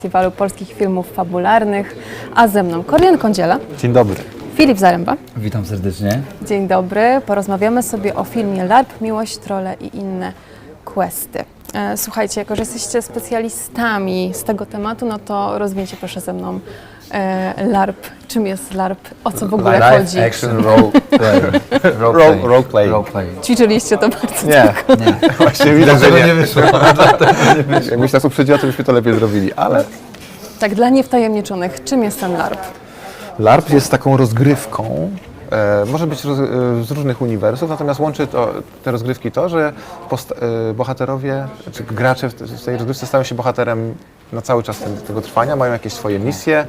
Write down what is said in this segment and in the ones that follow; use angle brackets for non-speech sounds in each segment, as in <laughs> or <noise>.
Festiwalu Polskich Filmów Fabularnych, a ze mną Korlian Kądziela, Dzień dobry. Filip Zaręba. Witam serdecznie. Dzień dobry. Porozmawiamy sobie o filmie LARP, Miłość, Trole i inne questy. E, Słuchajcie, jako że jesteście specjalistami z tego tematu, no to rozwieńcie proszę ze mną LARP. Czym jest LARP? O co w ogóle Live chodzi? action role play. <laughs> Role Role- play. role play. Role play. Ćwiczyliście to bardzo. Nie, Nie, właśnie widać, że nie. nie wyszło. <laughs> Jakbyś nas uprzedziła, to byśmy to lepiej zrobili, ale Tak, dla niewtajemniczonych, czym jest ten LARP? LARP jest taką rozgrywką, e, może być roz, e, z różnych uniwersów, natomiast łączy to, te rozgrywki to, że post, e, bohaterowie, czy gracze w, te- w tej rozgrywce stają się bohaterem na cały czas tego trwania, mają jakieś swoje misje,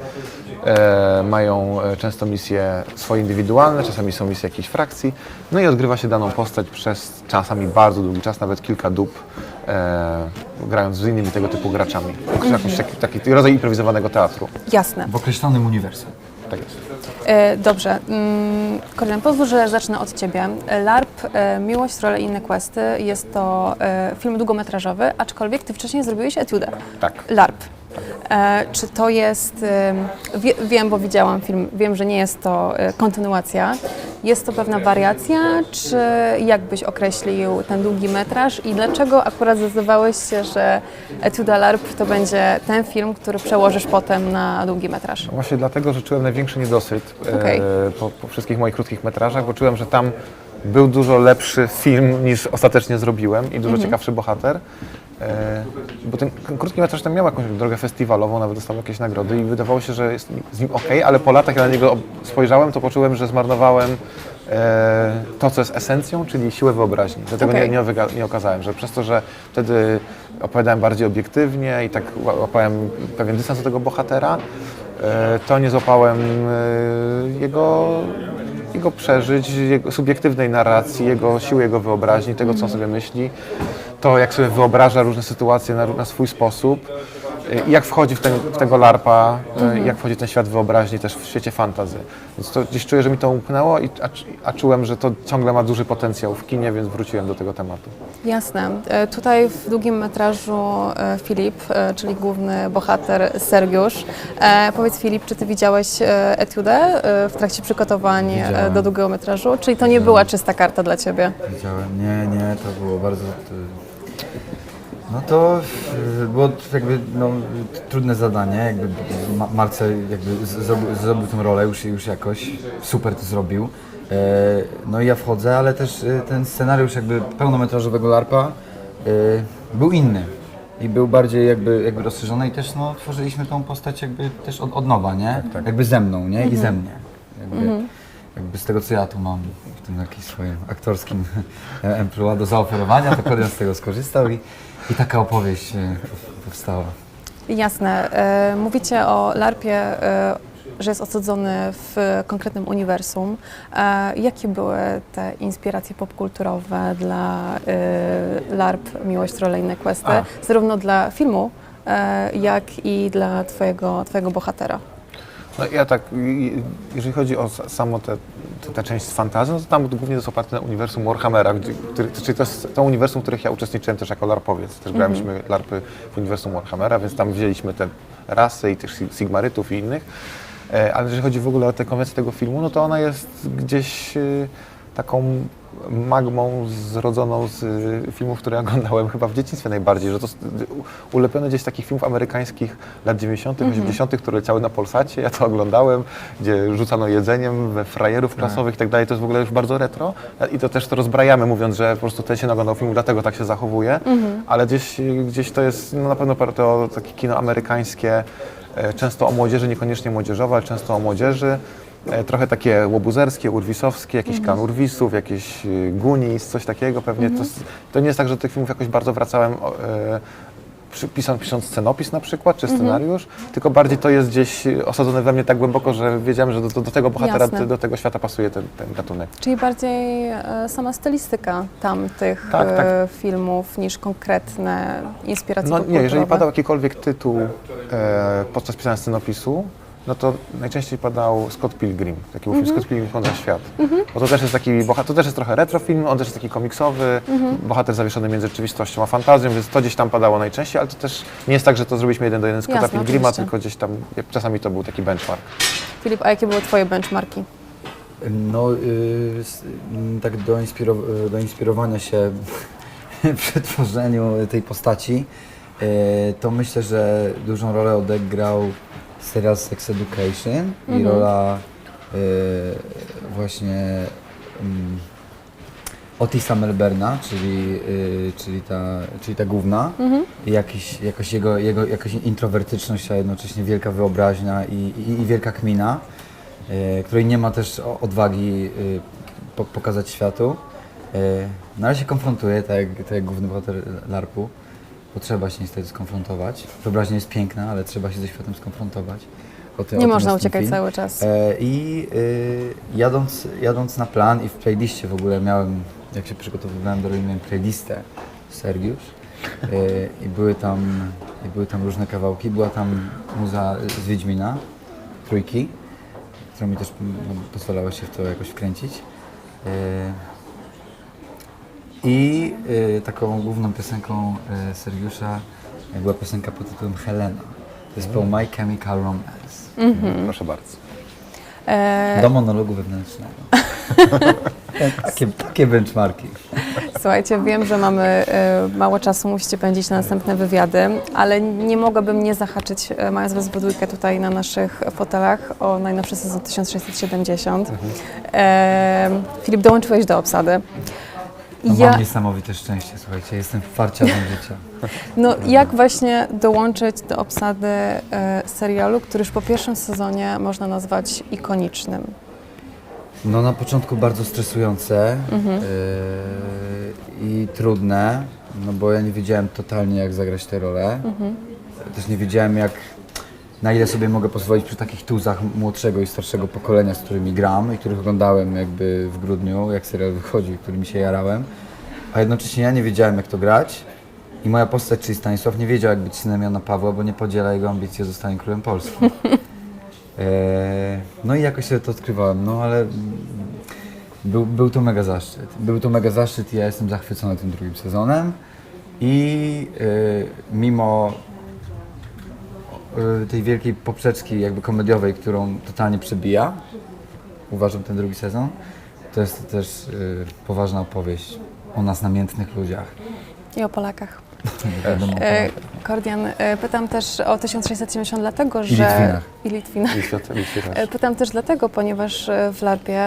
e, mają e, często misje swoje indywidualne, czasami są misje jakiejś frakcji, no i odgrywa się daną postać przez czasami bardzo długi czas, nawet kilka dób, e, grając z innymi tego typu graczami. Jakiś taki, taki rodzaj improwizowanego teatru. Jasne. W określonym uniwersum. Tak jest. E, Dobrze. Mm, Korlian, pozwól, że zacznę od Ciebie. LARP, e, Miłość, Role i inne questy jest to e, film długometrażowy, aczkolwiek Ty wcześniej zrobiłeś etiudę. Tak. LARP. E, Czy to jest, wie, wiem, bo widziałam film, wiem, że nie jest to e, kontynuacja. Jest to pewna wariacja, czy jak byś określił ten długi metraż i dlaczego akurat zdecydowałeś się, że Etuda LARP to będzie ten film, który przełożysz potem na długi metraż? Właśnie dlatego, że czułem największy niedosyt e, Okej. po, po wszystkich moich krótkich metrażach, bo czułem, że tam był dużo lepszy film niż ostatecznie zrobiłem i dużo ciekawszy bohater. E, bo ten krótki metraż tam miał jakąś drogę festiwalową, nawet dostał jakieś nagrody i wydawało się, że jest z nim ok, ale po latach jak na niego spojrzałem, to poczułem, że zmarnowałem e, to, co jest esencją, czyli siłę wyobraźni. Dlatego Okej. nie, nie, nie okazałem, że przez to, że wtedy opowiadałem bardziej obiektywnie i tak ła- łapałem pewien dystans do tego bohatera, e, to nie złapałem jego, jego przeżyć, jego subiektywnej narracji, jego siły, jego wyobraźni, tego, co on sobie myśli, to jak sobie wyobraża różne sytuacje na, na swój sposób e, i jak wchodzi w, ten, w tego larpa, e, i jak wchodzi w ten świat wyobraźni też w świecie fantazy. Więc to gdzieś czuję, że mi to umknęło, i, a, a czułem, że to ciągle ma duży potencjał w kinie, więc wróciłem do tego tematu. Jasne. E, Tutaj w długim metrażu e, Filip, e, czyli główny bohater Sergiusz. Powiedz Filip, czy ty widziałeś etiudę w trakcie przygotowań Widziałem. do długiego metrażu? Czyli to nie była czysta karta dla ciebie? Widziałem. Nie, nie, to było bardzo... No to y, było jakby no, trudne zadanie, jakby Ma- Marcel jakby z- zrobił, zrobił tę rolę już, już jakoś, super to zrobił. E, No i ja wchodzę, ale też y, ten scenariusz jakby pełnometrażowego LARPa y, był inny i był bardziej jakby, jakby rozszerzony i też no, tworzyliśmy tą postać jakby też od, od nowa, nie? tak. Jakby ze mną, nie? I ze mnie. Jakby, jakby z tego co ja tu mam w tym jakimś swoim aktorskim <laughs> emploi do zaoferowania, to Kordian z tego skorzystał i, i taka opowieść e, powstała. Jasne. E, Mówicie o LARPie, e, że jest osadzony w konkretnym uniwersum. E, Jakie były te inspiracje popkulturowe dla e, LARP Miłość, Role i inne questy? A. Zarówno dla filmu, e, jak i dla twojego, twojego bohatera. No ja tak, jeżeli chodzi o sa- samo tę te, te część z fantazją, to tam głównie jest oparte na uniwersum Warhammera, gdzie, który, czyli to jest to uniwersum, w których ja uczestniczyłem też jako larpowiec. Też graliśmy larpy w uniwersum Warhammera, więc tam wzięliśmy te rasy i też si- sigmarytów i innych. E, Ale jeżeli chodzi w ogóle o tę konwencję tego filmu, no to ona jest gdzieś e, taką magmą zrodzoną z e, filmów, które oglądałem chyba w dzieciństwie najbardziej, że to u- ulepione gdzieś z takich filmów amerykańskich lat 90., 80., które leciały na Polsacie, ja to oglądałem, gdzie rzucano jedzeniem we frajerów klasowych i tak dalej, to jest w ogóle już bardzo retro i to też to rozbrajamy, mówiąc, że po prostu ten się naglądał filmu, dlatego tak się zachowuje, ale gdzieś, gdzieś to jest no, na pewno oparte o takie kino amerykańskie, e, często o młodzieży, niekoniecznie młodzieżowe, ale często o młodzieży. E, Trochę takie łobuzerskie, urwisowskie, jakiś Mhm. kan urwisów, jakieś y, Goonies, coś takiego pewnie. Mhm. To, s- to nie jest tak, że do tych filmów jakoś bardzo wracałem e, pisząc, pisząc scenopis na przykład, Mhm. czy scenariusz, tylko bardziej to jest gdzieś osadzone we mnie tak głęboko, że wiedziałem, że do, do, do tego bohatera, Jasne. do tego świata pasuje ten, ten gatunek. Czyli bardziej e, sama stylistyka tamtych Tak, tak. e, filmów niż konkretne inspiracje No nie, jeżeli padał jakikolwiek tytuł e, podczas pisania scenopisu, no to najczęściej padał Scott Pilgrim, taki był film Scott Pilgrim kontra świat. Bo to też jest taki bohater, to też jest trochę retro film, on też jest taki komiksowy, bohater zawieszony między rzeczywistością a fantazją, więc to gdzieś tam padało najczęściej, ale to też nie jest tak, że to zrobiliśmy jeden do jeden Scotta Jasne, Pilgrima, oczywiście. tylko gdzieś tam, czasami to był taki benchmark. Filip, a jakie były Twoje benchmarki? No, y, m, tak do, inspiro- do inspirowania się <laughs> przy tworzeniu tej postaci, y, to myślę, że dużą rolę odegrał serial Sex Education i rola y, właśnie mm, Otisa Melberna, czyli, y, czyli, ta, czyli ta główna. I jakiś, jakoś jego, jego jakaś introwertyczność, a jednocześnie wielka wyobraźnia i, i, i wielka kmina, y, której nie ma też o- odwagi y, po, pokazać światu. Y, na razie się konfrontuje, tak jak, tak jak główny bohater LARP-u, bo trzeba się niestety skonfrontować. Wyobraźnia jest piękna, ale trzeba się ze światem skonfrontować. Nie można uciekać film. cały czas. E, I y, jadąc, jadąc na plan i w playliście w ogóle miałem, jak się przygotowywałem do roli, miałem playlistę Sergiusz y, i były tam, i były tam różne kawałki. Była tam muza z Wiedźmina, trójki, która mi też mm, pozwalała się w to jakoś wkręcić. Y, I y, taką główną piosenką y, Sergiusza była piosenka pod tytułem Helena. Zespołu My Chemical Romance. Proszę bardzo. E, Do monologu wewnętrznego. <laughs> takie, takie benchmarki. Słuchajcie, wiem, że mamy e, mało czasu, musicie pędzić na następne wywiady, ale nie mogłabym nie zahaczyć, e, mając Was dwójkę tutaj na naszych fotelach, o najnowszy sezon 1670. E, Filip, dołączyłeś do obsady. No, Ja, Mam niesamowite szczęście, słuchajcie, jestem farciarzem życia. no, jak właśnie dołączyć do obsady e, serialu, który już po pierwszym sezonie można nazwać ikonicznym? No na początku bardzo stresujące Mhm. yy, i trudne, no bo ja nie wiedziałem totalnie jak zagrać tę rolę. Mhm. Też nie wiedziałem jak, na ile sobie mogę pozwolić przy takich tuzach młodszego i starszego pokolenia, z którymi gram i których oglądałem jakby w grudniu, jak serial wychodził, którymi się jarałem. A jednocześnie ja nie wiedziałem jak to grać i moja postać, czyli Stanisław, nie wiedział jak być synem Jana Pawła, bo nie podziela jego ambicji zostanie królem Polski. Eee, <laughs> no i jakoś sobie to odkrywałem, no ale był, był to mega zaszczyt. Był to mega zaszczyt i ja jestem zachwycony tym drugim sezonem. I e, mimo e, tej wielkiej poprzeczki jakby komediowej, którą totalnie przebija, uważam ten drugi sezon, to jest też e, poważna opowieść o nas namiętnych ludziach. I o Polakach. <laughs> Wiadomo, E, Kordian, e, pytam też o 1670 dlatego, że... Litwinach. I Litwinach. I świat E, Pytam też dlatego, ponieważ e, w LARPie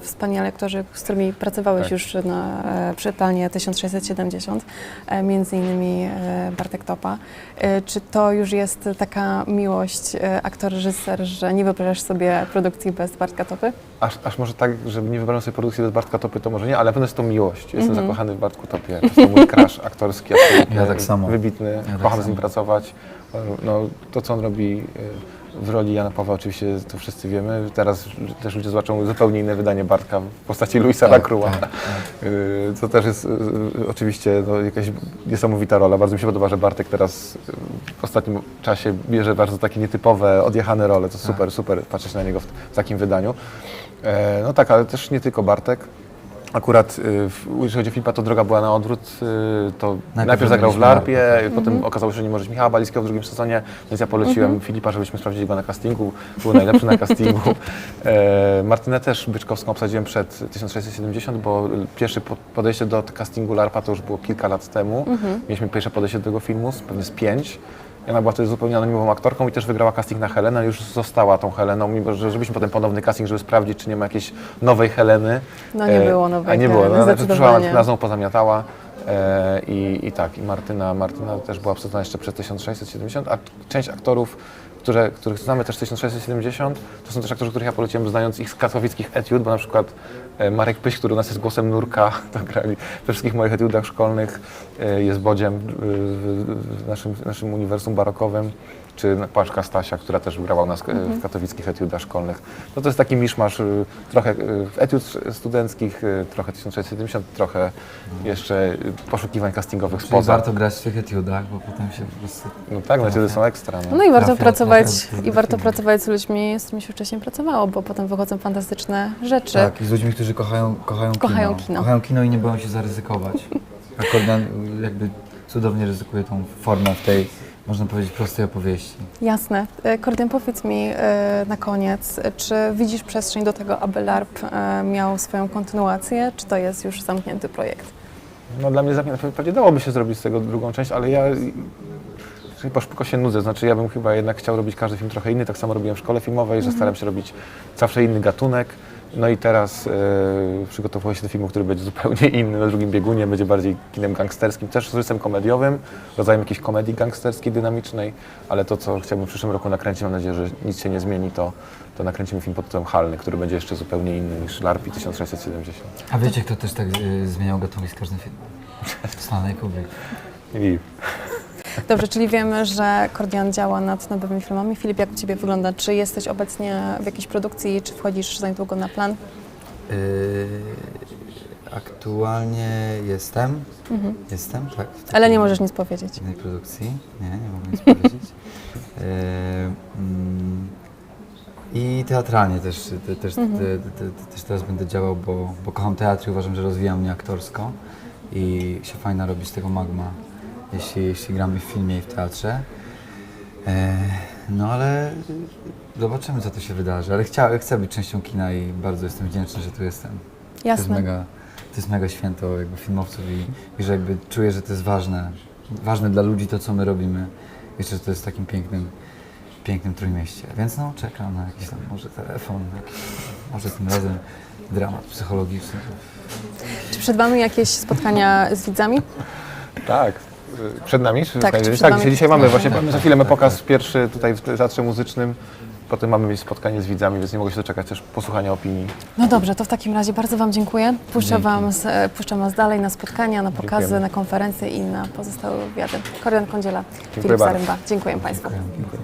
wspaniali aktorzy, z którymi pracowałeś Tak. już na, przy planie 1670, e, między innymi Bartek Topa. Czy to już jest taka miłość aktor-reżyser, że nie wyobrażasz sobie produkcji bez Bartka Topy? Aż, aż może tak, że nie wyobrażam sobie produkcji bez Bartka Topy, to może nie, ale na pewno jest to miłość. Jestem Mhm. zakochany w Bartku Topie. To jest mój crush aktorski, absolutnie Ja tak samo. wybitny. Tak Kocham z nim pracować. No, to, co on robi y, w roli Jana Pawła, oczywiście to wszyscy wiemy. Teraz też ludzie zobaczą zupełnie inne wydanie Bartka w postaci Luisa Tak, Lacroix. tak, Y, Co też jest y, oczywiście no, jakaś niesamowita rola. Bardzo mi się podoba, że Bartek teraz w ostatnim czasie bierze bardzo takie nietypowe, odjechane role. To super, super patrzeć na niego w, w takim wydaniu. E, no tak, ale też nie tylko Bartek. Akurat y, w- jeżeli chodzi o Filipa, to droga była na odwrót. y, To najpierw, zagrał w Larpie, Larpa, potem okazało się, że nie może być Michała Balickiego w drugim sezonie, więc ja poleciłem Filipa, żebyśmy sprawdzili go na castingu. Był najlepszy na castingu. <laughs> E, Martynę też Byczkowską obsadziłem przed 1670, bo pierwsze po- podejście do castingu Larpa to już było kilka lat temu. Mieliśmy pierwsze podejście do tego filmu, z- pewnie z pięć. I Ona była wtedy zupełnie anonimową aktorką i też wygrała casting na Helenę, już została tą Heleną, mimo że zrobiliśmy potem ponowny casting, żeby sprawdzić, czy nie ma jakiejś nowej Heleny. No nie było nowej A nie było, Heleny, no, znaczy przyszła zdecydowanie. Martyna, znowu pozamiatała. E, i, I tak, i Martyna, Martyna też była obsadzona jeszcze przed 1670, a część aktorów, które, których znamy też z 1670, to są też aktorzy, których ja poleciłem znając ich z katowickich etiud, bo na przykład e, Marek Pyś, który u nas jest głosem Nurka, <laughs> to grali we wszystkich moich etiudach szkolnych, e, jest Bodziem w naszym, naszym uniwersum barokowym. Czy Paszka Stasia, która też grała u nas e, Mhm. w katowickich etiudach szkolnych. No to jest taki miszmasz y, trochę y, etiud studenckich, trochę 1670, trochę jeszcze y, poszukiwań castingowych Czyli spoza. warto grać w tych etiudach, bo potem się po prostu... No tak, no etiudy są ekstra. No. No i warto Trafia- pracować, i warto pracować z ludźmi, z którymi się wcześniej pracowało, bo potem wychodzą fantastyczne rzeczy. Tak, i z ludźmi, którzy kochają, kochają, Kochają kino. kino. Kochają kino i nie boją się zaryzykować. <laughs> Akordeon jakby cudownie ryzykuje tą formę w tej, można powiedzieć, prostej opowieści. Jasne. E, Kordian, powiedz mi e, na koniec, czy widzisz przestrzeń do tego, aby LARP e, miał swoją kontynuację, czy to jest już zamknięty projekt? No dla mnie zapewne pewnie dałoby się zrobić z tego drugą część, ale ja chyba szybko się nudzę. Znaczy ja bym chyba jednak chciał robić każdy film trochę inny. Tak samo robiłem w szkole filmowej, że staram się robić zawsze inny gatunek. No i teraz e, przygotowuję się do filmu, który będzie zupełnie <laughs> inny, na drugim biegunie, będzie bardziej kinem gangsterskim, też z rysem komediowym, rodzajem jakiejś komedii gangsterskiej, dynamicznej, ale to, co chciałbym w przyszłym roku nakręcić, mam nadzieję, że nic się nie zmieni, to, to nakręcimy film pod tytułem Halny, który będzie jeszcze zupełnie inny niż Larpi 1670. A wiecie, kto też tak y, zmieniał gatunek z każdym filmem? <laughs> Stanley Kubrick. I Dobrze, czyli wiemy, że Kordian działa nad nowymi filmami. Filip, jak u Ciebie wygląda? Czy jesteś obecnie w jakiejś produkcji, czy wchodzisz za niedługo na plan? Y, aktualnie jestem. Jestem, tak. w Ale nie możesz nic powiedzieć. innej produkcji. Nie, nie mogę nic powiedzieć. <laughs> Y, mm, I teatralnie też, te, też, te, te, te, też teraz będę działał, bo, bo kocham teatr i uważam, że rozwija mnie aktorsko i się fajna robi z tego magma, jeśli, jeśli gramy w filmie i w teatrze. E, No ale zobaczymy, co tu się wydarzy. Ale chcia, chcę być częścią kina i bardzo jestem wdzięczny, że tu jestem. To jest Jasne. mega, to jest mega święto jakby filmowców i, i że jakby czuję, że to jest ważne. Ważne dla ludzi to, co my robimy. Jeszcze, że to jest w takim pięknym, pięknym trójmieście. Więc no, czekam na jakiś tam może telefon, jakiś, może tym razem dramat psychologiczny. Czy przed Wami jakieś spotkania z widzami? Tak. Y, Przed nami? Czy Tak, tak, czy przed tak nami? dzisiaj, mamy. Właśnie tak, za chwilę mamy pokaz pierwszy tutaj w Teatrze Muzycznym. Potem mamy mieć spotkanie z widzami, więc nie mogę się doczekać też posłuchania opinii. No dobrze, to w takim razie bardzo Wam dziękuję. Puszczę, wam, z- e, puszczę Was dalej na spotkania, na pokazy, Dziękujemy. na konferencje i na pozostałe wywiady. Kordian Kądziela, Filip bardzo. Zarymba. Dziękuję Państwu. Dziękuję.